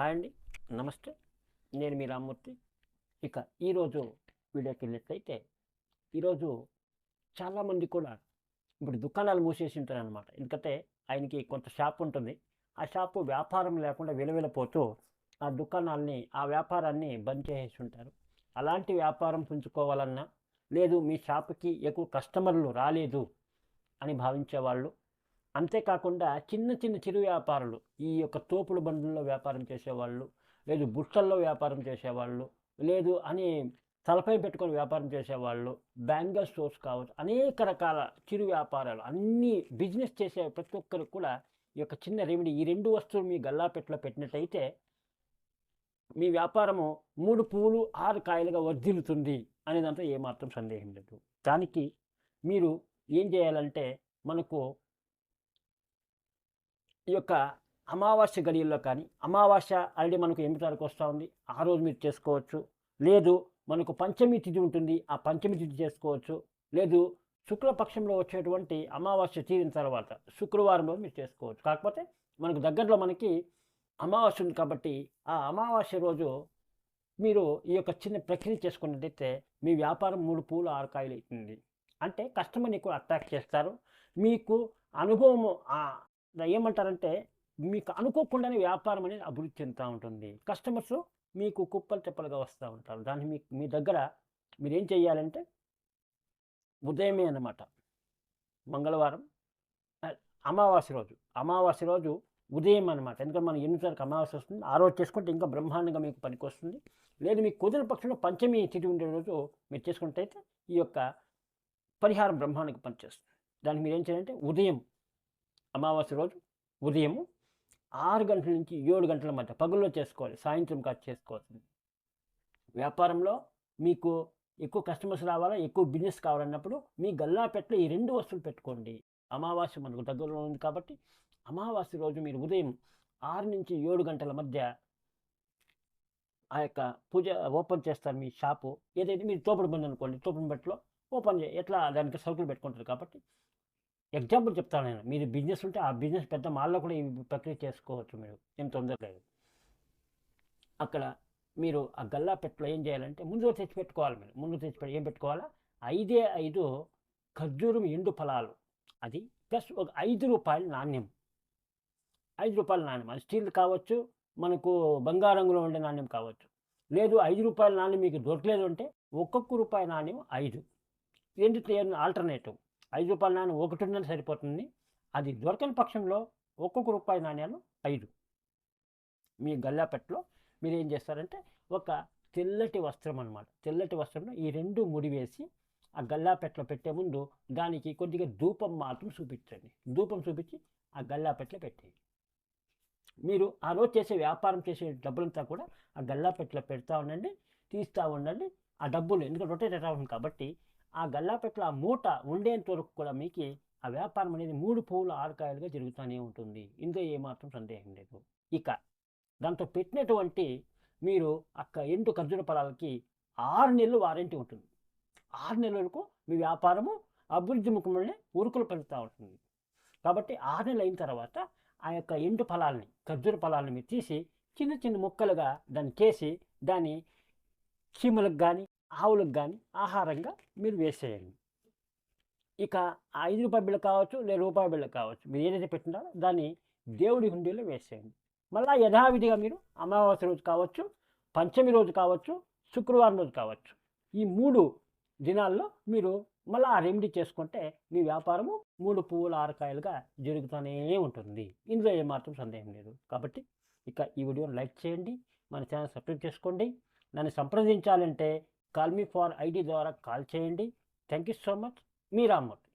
Hi అండి. నమస్తే. నేను మీ రామ్మూర్తి. ఇక ఈరోజు వీడియోకి వెళ్ళినట్లయితే ఈరోజు చాలామంది కూడా ఇప్పుడు దుకాణాలు మూసేసి ఉంటారు అనమాట ఎందుకంటే ఆయనకి కొంత షాప్ ఉంటుంది. ఆ షాపు వ్యాపారం లేకుండా విలవిలపోతూ ఆ దుకాణాలని ఆ వ్యాపారాన్ని బంద్ చేసేసి ఉంటారు అలాంటి వ్యాపారం పుంజుకోవాలన్నా లేదు మీ షాప్కి ఎక్కువ కస్టమర్లు రాలేదు అని భావించే వాళ్ళు అంతేకాకుండా చిన్న చిన్న చిరు వ్యాపారులు ఈ యొక్క తోపుడు బండ్లలో వ్యాపారం చేసేవాళ్ళు లేదు బుట్టల్లో వ్యాపారం చేసేవాళ్ళు లేదు అని తలపై పెట్టుకొని వ్యాపారం చేసేవాళ్ళు బ్యాంగల్ స్టోర్స్ కావచ్చు అనేక రకాల చిరు వ్యాపారాలు అన్ని బిజినెస్ చేసే ప్రతి ఒక్కరికి కూడా ఈ యొక్క చిన్న రెమెడీ ఈ రెండు వస్తువులు మీ గల్లాపెట్టలో పెట్టినట్టయితే మీ వ్యాపారము మూడు పువ్వులు ఆరు కాయలుగా వర్ధిల్లుతుంది అనే దాంట్లో ఏమాత్రం సందేహం లేదు. దానికి మీరు ఏం చేయాలంటే మనకు ఈ యొక్క అమావాస్య గడియల్లో కానీ అమావాస్య ఆల్రెడీ మనకు ఎనిమిది తారీఖు వస్తూ ఉంది. ఆ రోజు మీరు చేసుకోవచ్చు. లేదు మనకు పంచమి తిథి ఉంటుంది. ఆ పంచమి తిథి చేసుకోవచ్చు. లేదు శుక్లపక్షంలో వచ్చేటువంటి అమావాస్య తీరిన తర్వాత శుక్రవారం రోజు మీరు చేసుకోవచ్చు. కాకపోతే మనకు దగ్గరలో మనకి అమావాస్య ఉంది కాబట్టి ఆ అమావాస్య రోజు మీరు ఈ యొక్క చిన్న ప్రక్రియ చేసుకున్నట్టయితే మీ వ్యాపారం మూడు పూలు ఆరు కాయలు అవుతుంది. అంటే కస్టమర్ని ఎక్కువ అట్రాక్ట్ చేస్తారు. మీకు అనుభవము ఏమంటారంటే మీకు అనుకోకుండానే వ్యాపారం అనేది అభివృద్ధి చెందుతూ ఉంటుంది. కస్టమర్స్ మీకు కుప్పలు తెప్పలుగా వస్తూ ఉంటారు. దాన్ని మీ మీ దగ్గర మీరేం చేయాలంటే ఉదయమే అన్నమాట. మంగళవారం అమావాస్య రోజు. అమావాస్య రోజు ఉదయం అనమాట ఎందుకంటే మనం ఎన్ని తారీఖు అమావాస్య వస్తుంది. ఆ రోజు చేసుకుంటే ఇంకా బ్రహ్మాండంగా మీకు పనికి వస్తుంది. లేదు మీకు కుదిరిన పక్షంలో పంచమి తిథి ఉండే రోజు మీరు చేసుకుంటే ఈ యొక్క పరిహారం బ్రహ్మాండంగా పనిచేస్తుంది. దానికి మీరు ఏం చేయాలంటే ఉదయం అమావాస్య రోజు ఉదయము ఆరు గంటల నుంచి ఏడు గంటల మధ్య పగుల్లో చేసుకోవాలి సాయంత్రం కాదు చేసుకోవాల్సింది. వ్యాపారంలో మీకు ఎక్కువ కస్టమర్స్ రావాలా ఎక్కువ బిజినెస్ కావాలన్నప్పుడు మీ గల్లాపెట్లో ఈ రెండు వస్తువులు పెట్టుకోండి. అమావాస్య మనకు దగ్గరలో ఉంది కాబట్టి అమావాస్య రోజు మీరు ఉదయం ఆరు నుంచి ఏడు గంటల మధ్య ఆ యొక్క పూజ ఓపెన్ చేస్తారు మీ షాపు. ఏదైతే మీరు తోపుడు బండి అనుకోండి తోపుడు బట్టలో ఓపెన్ చే ఎట్లా దానికి సరుకులు పెట్టుకుంటారు కాబట్టి ఎగ్జాంపుల్ చెప్తాను నేను. మీరు బిజినెస్ ఉంటే ఆ బిజినెస్ పెద్ద మాల్లో కూడా ఈ ప్రక్రియ చేసుకోవచ్చు మీరు. ఏం తొందర లేదు. అక్కడ మీరు ఆ గల్లా పెట్టలో ఏం చేయాలంటే ముందు తెచ్చి పెట్టుకోవాలి మీరు. ముందు తెచ్చి పెట్టి ఏం పెట్టుకోవాలా? ఐదే ఐదు ఖర్జూరం ఎండు ఫలాలు. అది ప్లస్ ఒక ఐదు రూపాయల నాణ్యం. ఐదు రూపాయల నాణ్యం. అది స్టీల్ కావచ్చు మనకు బంగారంగులో ఉండే నాణ్యం కావచ్చు. లేదు ఐదు రూపాయల నాణ్యం మీకు దొరకలేదు అంటే ఒక్కొక్క రూపాయి నాణ్యం ఐదు. రెండు ఆల్టర్నేటివ్. ఐదు రూపాయల నాణ్యం ఒకటి ఉందని సరిపోతుంది. అది దొరకని పక్షంలో ఒక్కొక్క రూపాయి నాణ్యాలు ఐదు. మీ గల్లాపెట్టలో మీరు ఏం చేస్తారంటే ఒక తెల్లటి వస్త్రం అనమాట తెల్లటి వస్త్రంలో ఈ రెండు ముడివేసి ఆ గల్లాపెట్టలో పెట్టే ముందు దానికి కొద్దిగా ధూపం మాత్రం చూపించండి. ధూపం చూపించి ఆ గల్లాపెట్టలో పెట్టేయండి. మీరు ఆ రోజు చేసే వ్యాపారం చేసే డబ్బులంతా కూడా ఆ గల్లాపెట్టలో పెడతా ఉండండి తీస్తూ ఉండండి. ఆ డబ్బులు ఎందుకంటే రొటేట్ అవ్వండి కాబట్టి ఆ గల్లాపెట్ల ఆ మూట ఉండేంత వరకు కూడా మీకు ఆ వ్యాపారం అనేది మూడు పువ్వుల ఆరకాయలుగా జరుగుతూనే ఉంటుంది. ఇందులో ఏమాత్రం సందేహం లేదు. ఇక దాంతో పెట్టినటువంటి మీరు అక్క ఎండు ఖర్జూర ఫలాలకి ఆరు నెలలు వారంటీ ఉంటుంది. ఆరు నెలల వరకు మీ వ్యాపారము అభివృద్ధి ముఖంలోనే ఉరుకులు పెరుగుతూ ఉంటుంది. కాబట్టి ఆరు నెలలు అయిన తర్వాత ఆ యొక్క ఎండు ఫలాల్ని ఖర్జూర ఫలాలని మీరు తీసి చిన్న చిన్న ముక్కలుగా దాన్ని చేసి దాన్ని చీమలకు కానీ ఆవులకు కానీ ఆహారంగా మీరు వేసేయండి. ఇక ఐదు రూపాయల బిళ్ళ కావచ్చు లేదా రూపాయి బిళ్ళ కావచ్చు మీరు ఏదైతే పెట్టినారో దాన్ని దేవుడి హుండీలో వేసేయండి. మళ్ళీ యథావిధిగా మీరు అమావాస్య రోజు కావచ్చు పంచమి రోజు కావచ్చు శుక్రవారం రోజు కావచ్చు ఈ మూడు దినాల్లో మీరు మళ్ళీ ఆ రెమెడీ చేసుకుంటే మీ వ్యాపారము మూడు పువ్వుల ఆరకాయలుగా జరుగుతూనే ఉంటుంది. ఇందులో ఏమాత్రం సందేహం లేదు. కాబట్టి ఇక ఈ వీడియోని లైక్ చేయండి మన ఛానల్ సబ్స్క్రైబ్ చేసుకోండి. నన్ను సంప్రదించాలంటే కాల్ మీ ఫార్ ఐడి ద్వారా కాల్ చేయండి. థ్యాంక్ యూ సో మచ్ మీ రామ్మూర్తి.